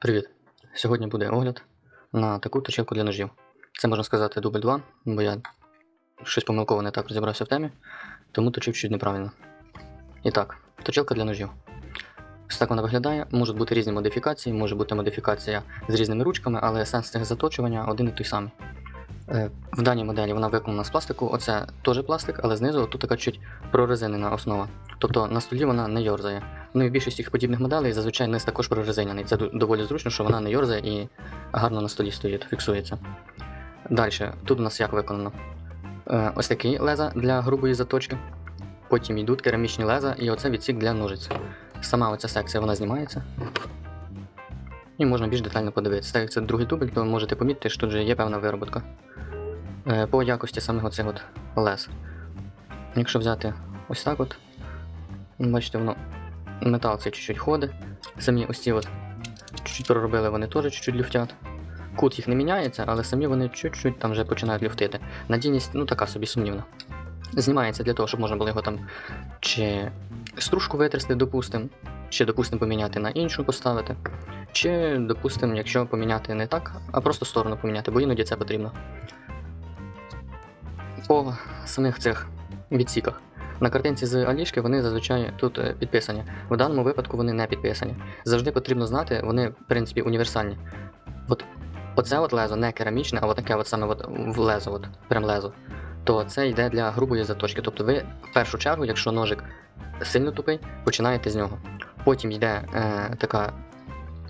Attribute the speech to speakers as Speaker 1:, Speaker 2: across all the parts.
Speaker 1: Привіт! Сьогодні буде огляд на таку точилку для ножів. Це можна сказати дубль 2, бо я щось помилково не так розібрався в темі, тому точив чуть неправильно. І так, точилка для ножів. Ось так вона виглядає. Можуть бути різні модифікації, може бути модифікація з різними ручками, але сенс цих заточування один і той самий. Е, В даній моделі вона виконана з пластику. Оце теж пластик, але знизу тут така чуть прорезинена основа. Тобто на столі вона не йорзає. Ну і в більшості подібних моделей зазвичай низ також прорезиняний. Це доволі зручно, що вона не йорзає і гарно на столі стоїть, фіксується. Далі, тут у нас як виконано? Е, ось такі леза для грубої заточки. Потім йдуть керамічні леза і оце відсік для ножиць. Сама оця секція вона знімається. І можна більш детально подивитися. Так як це другий дубль, то можете помітити, що тут вже є певна вироботка. Е, По якості самих оцих от лез. Якщо взяти ось так от, бачите, воно метал цей чуть-чуть ходить. Самі ось ці от чуть-чуть проробили, вони теж чуть-чуть люфтять. Кут їх не міняється, але самі вони чуть-чуть там вже починають люфтити. Надійність, ну така собі сумнівна. Знімається для того, щоб можна було його там чи стружку витрясти, допустим, чи, допустим, поміняти на іншу поставити. Чи, допустим, якщо поміняти не так, а просто сторону поміняти, бо іноді це потрібно. По самих цих відсіках. На картинці з Алішки вони зазвичай тут е, підписані. В даному випадку вони не підписані. Завжди потрібно знати, вони, в принципі, універсальні. От оце от лезо не керамічне, а от таке от саме от в лезо, от, прям лезо. То це йде для грубої заточки. Тобто ви в першу чергу, якщо ножик сильно тупий, починаєте з нього. Потім йде е, така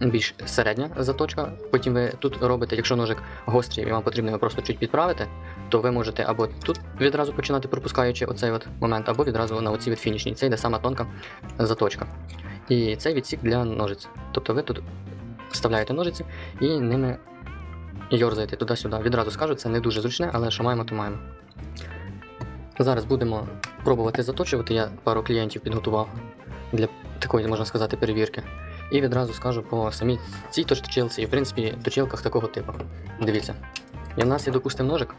Speaker 1: більш середня заточка. Потім ви тут робите, якщо ножик гострий і вам потрібно його просто чуть підправити, то ви можете або тут відразу починати пропускаючи оцей от момент, або відразу на оці від фінішній. Це йде сама тонка заточка. І цей відсік для ножиць. Тобто ви тут вставляєте ножиці і ними йорзаєте туди-сюди. Відразу скажу, це не дуже зручне, але що маємо, то маємо. Зараз будемо пробувати заточувати. Я пару клієнтів підготував для такої, можна сказати, перевірки. І відразу скажу по самій цій точ- точилці і в принципі точилках такого типу. Дивіться. І в нас є, допустимо, ножик.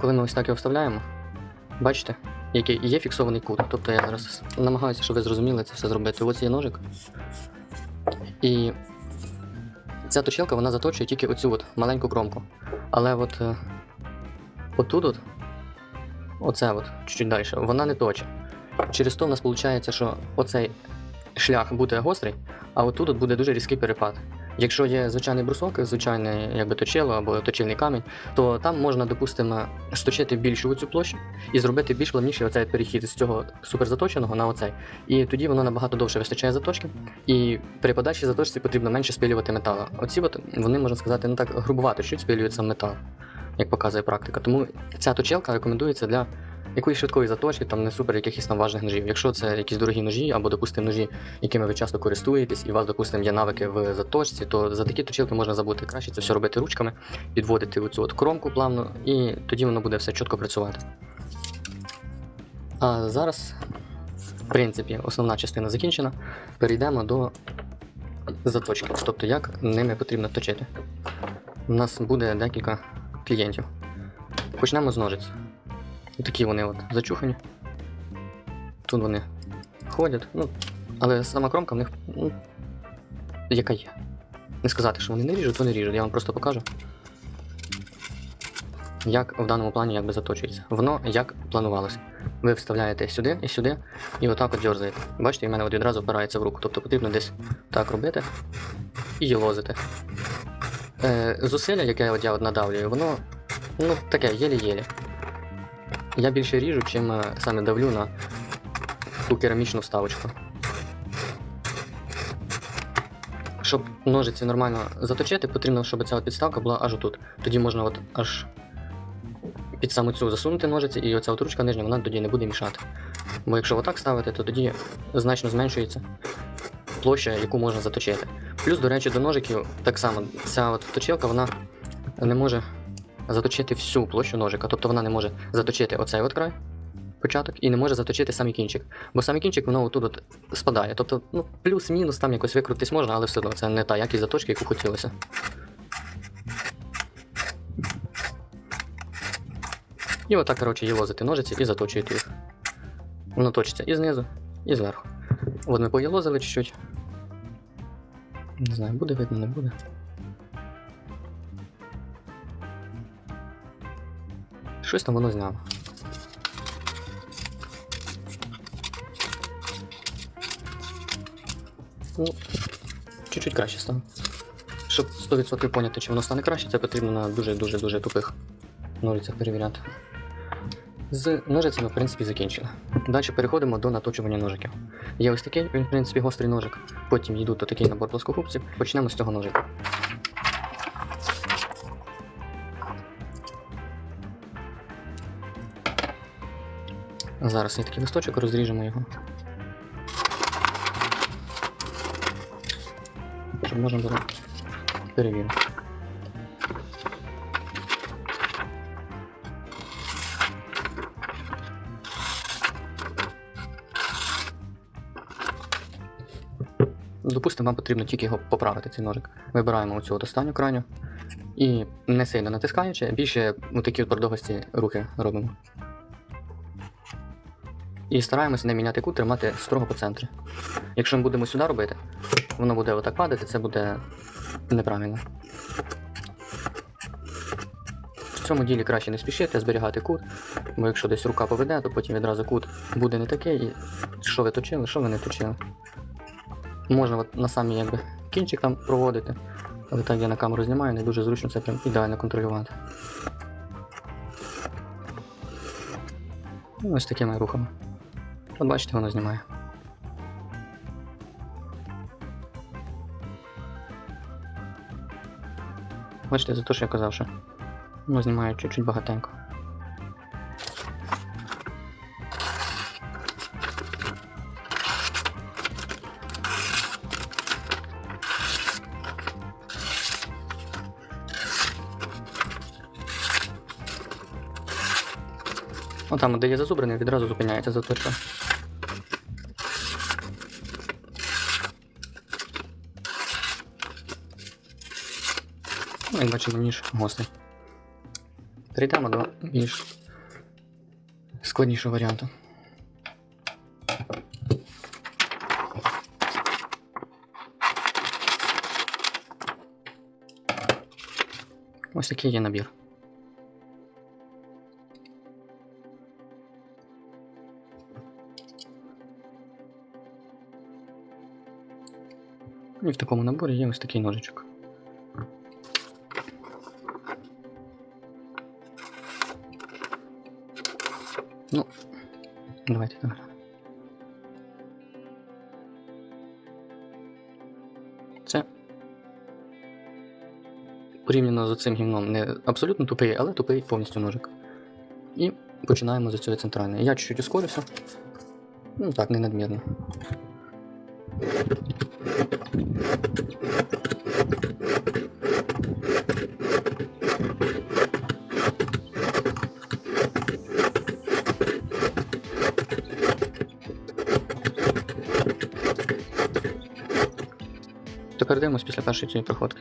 Speaker 1: Коли ми ось так його вставляємо, бачите, який є фіксований кут. Тобто я зараз намагаюся, щоб ви зрозуміли це все зробити. Ось є ножик. І ця точилка вона заточує тільки оцю от маленьку кромку. Але от е, отут, от, оце от, чуть-чуть далі, вона не точить. Через то в нас виходить, що оцей шлях буде гострий, а отут от буде дуже різкий перепад. Якщо є звичайний брусок, звичайне якби точило або точильний камінь, то там можна, допустимо, сточити більшу цю площу і зробити більш плавніший оцей перехід з цього суперзаточеного на оцей. І тоді воно набагато довше вистачає заточки, і при подальшій заточці потрібно менше спилювати металу. Оці от вони можна сказати не так грубувато, чуть спилюють сам метал, як показує практика. Тому ця точилка рекомендується для якоїсь швидкої заточки, там не супер якихось там важних ножів. Якщо це якісь дорогі ножі, або, допустимо, ножі, якими ви часто користуєтесь, і у вас, допустимо, є навики в заточці, то за такі точилки можна забути. Краще це все робити ручками, підводити оцю от кромку плавно, і тоді воно буде все чітко працювати. А зараз, в принципі, основна частина закінчена. Перейдемо до заточки, тобто як ними потрібно точити. У нас буде декілька клієнтів. Почнемо з ножиць. Такі вони от зачухані. Тут вони ходять, ну, але сама кромка в них ну, яка є. Не сказати, що вони не ріжуть, вони ріжуть. Я вам просто покажу. Як в даному плані якби заточується. Воно як планувалося. Ви вставляєте сюди і сюди, і отак от дьорзаєте. Бачите, в мене от відразу впирається в руку. Тобто потрібно десь так робити і їлозити. Е, зусилля, яке от я от надавлюю, воно ну, таке, єлі-єлі. Я більше ріжу, чим е, саме давлю на ту керамічну вставочку. Щоб ножиці нормально заточити, потрібно, щоб ця підставка була аж отут. Тоді можна от аж під саму цю засунути ножиці, і оця от ручка нижня, вона тоді не буде мішати. Бо якщо отак ставити, то тоді значно зменшується площа, яку можна заточити. Плюс, до речі, до ножиків так само ця от точилка, вона не може заточити всю площу ножика. Тобто вона не може заточити оцей от край, початок, і не може заточити самий кінчик. Бо самий кінчик воно отут от спадає. Тобто, ну, плюс-мінус там якось викрутитись можна, але все одно це не та якість заточки, яку хотілося. І отак, коротше, їлозити ножиці і заточуєте їх. Воно точиться і знизу, і зверху. От ми поїлозили чуть-чуть, Не знаю, буде видно, не буде. Щось там воно зняло. Ну, чуть-чуть краще стало. Щоб 100% поняти, чи воно стане краще, це потрібно на дуже-дуже-дуже тупих ножицях перевіряти. З ножицями, в принципі, закінчили. Далі переходимо до наточування ножиків. Є ось такий, він, в принципі, гострий ножик. Потім йдуть такий набор плоскогубців. Почнемо з цього ножика. Зараз є такий листочок, розріжемо його. Щоб можна було перевірити. Допустимо, вам потрібно тільки його поправити, цей ножик. Вибираємо оцю останню крайню і не сильно натискаючи, більше такі от продовгості рухи робимо. І стараємося не міняти кут, тримати строго по центрі. Якщо ми будемо сюди робити, воно буде отак падати, це буде неправильно. В цьому ділі краще не спішити, зберігати кут, бо якщо десь рука поведе, то потім відразу кут буде не такий, що ви точили, що ви не точили. Можна от на самі якби кінчик там проводити, але так я на камеру знімаю, не дуже зручно це прям ідеально контролювати. Ну, Ось такими рухами. От бачите, воно знімає. Бачите, за те, що я казав, що воно знімає чуть-чуть багатенько. О, там, де є зазубрений, відразу зупиняється заточка. Ну, як бачимо, ніж гострий. Перейдемо до більш складнішого варіанту. Ось такий є набір. І в такому наборі є ось такий ножичок. Давайте так. Це порівняно з цим гімном не абсолютно тупий, але тупий повністю ножик. І починаємо з цього центральної. Я чуть-чуть ускорився. Ну так, не надмірно. Тепер дивимось після першої цієї проходки.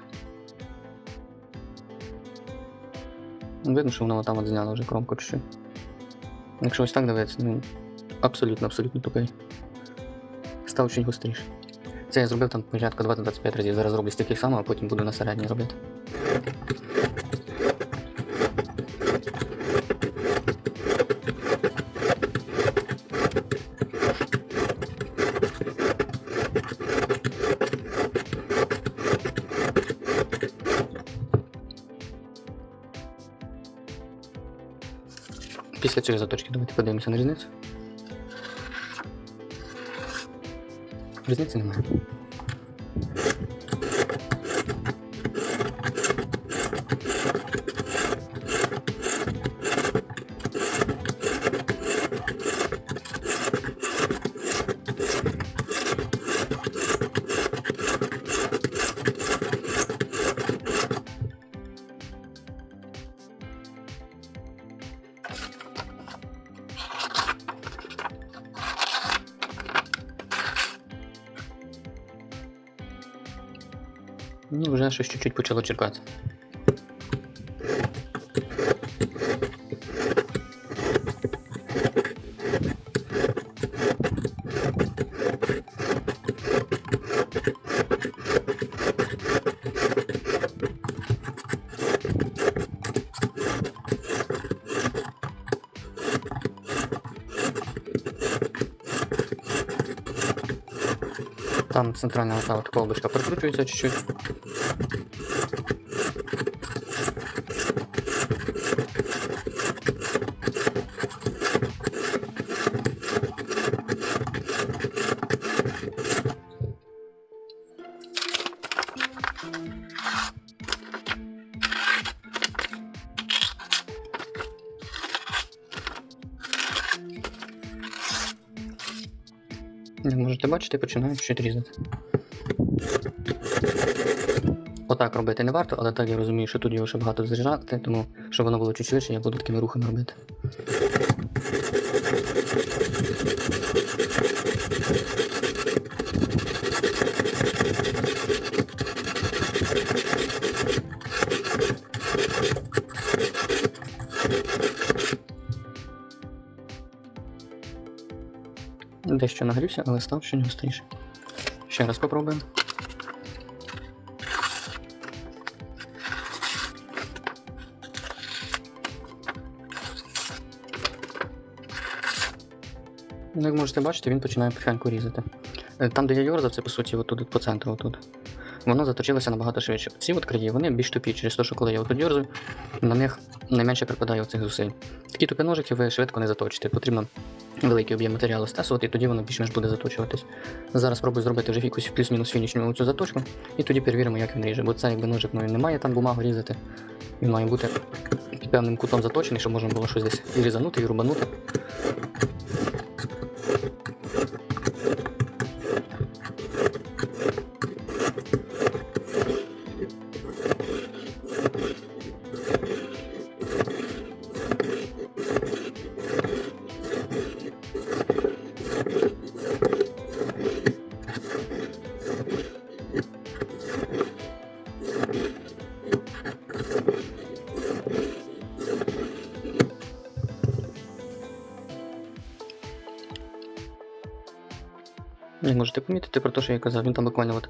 Speaker 1: Видно, що воно там от зняло вже кромку чуть-чуть. Якщо ось так дивиться, ну абсолютно, абсолютно тупий. Став чуть гостріше. Це я зробив там порядка 20-25 разів. Зараз зроблю стільки само, а потім буду на середній робити. Після цієї заточки давайте подивимося на різницю. Різниці немає. Ну, вже щось чуть-чуть почало черкати. Там центральна ота от колбочка прикручується чуть-чуть. Як можете бачити, починаю чуть різати. Отак робити не варто, але так я розумію, що тут його ще багато заряджати, тому щоб воно було чуть швидше, я буду такими рухами робити. Дещо нагрівся, але став ще не гостріше. Ще раз попробуємо. Ну, Як можете бачити, він починає потихеньку різати. Е, Там, де я йорзав, це по суті отут, по центру отут. Воно заточилося набагато швидше. Ці от краї, вони більш тупі, через те, що коли я отут йорзаю, на них найменше припадає оцих зусиль. Такі тупі ножики ви швидко не заточите. Потрібно великий об'єм матеріалу стесувати, і тоді воно більш-менш буде заточуватись. Зараз спробую зробити вже якусь плюс-мінус фінішню цю заточку, і тоді перевіримо, як він ріже. Бо це якби ножик ну, не має там бумагу різати. Він має бути під певним кутом заточений, щоб можна було щось десь і різанути, і рубанути. Як можете помітити про те, що я казав, він там буквально от.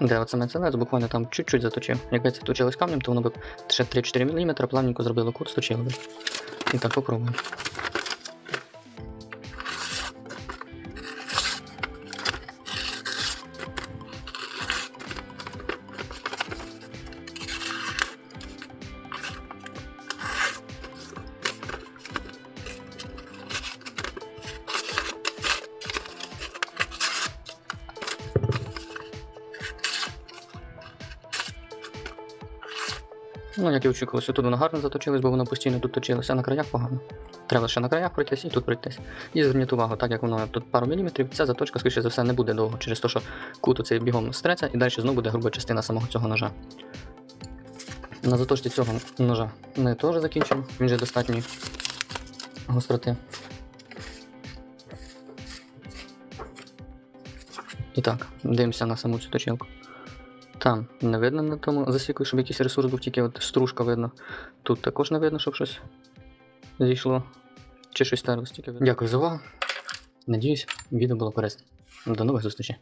Speaker 1: Де от саме целець, буквально там чуть-чуть заточив. Якби це точилось камнем, то воно б ще 3-4 мм плавненько зробило кут, сточило би. І так попробуємо. Ну, як і очікувалося, тут воно гарно заточилось, бо воно постійно тут точилося, а на краях погано. Треба ще на краях пройтись і тут пройтись. І зверніть увагу, так як воно тут пару міліметрів, ця заточка, скоріше за все, не буде довго, через те, що кут цей бігом стреться, і далі знову буде груба частина самого цього ножа. На заточці цього ножа ми теж закінчимо, він же достатньої гостроти. І так, дивимося на саму цю точилку. Там не видно на тому засіку, щоб якийсь ресурс був, тільки от стружка видно. Тут також не видно, щоб щось зійшло. Чи щось стерлось, тільки видно. Дякую за увагу. Надіюсь, відео було корисне. До нових зустрічей.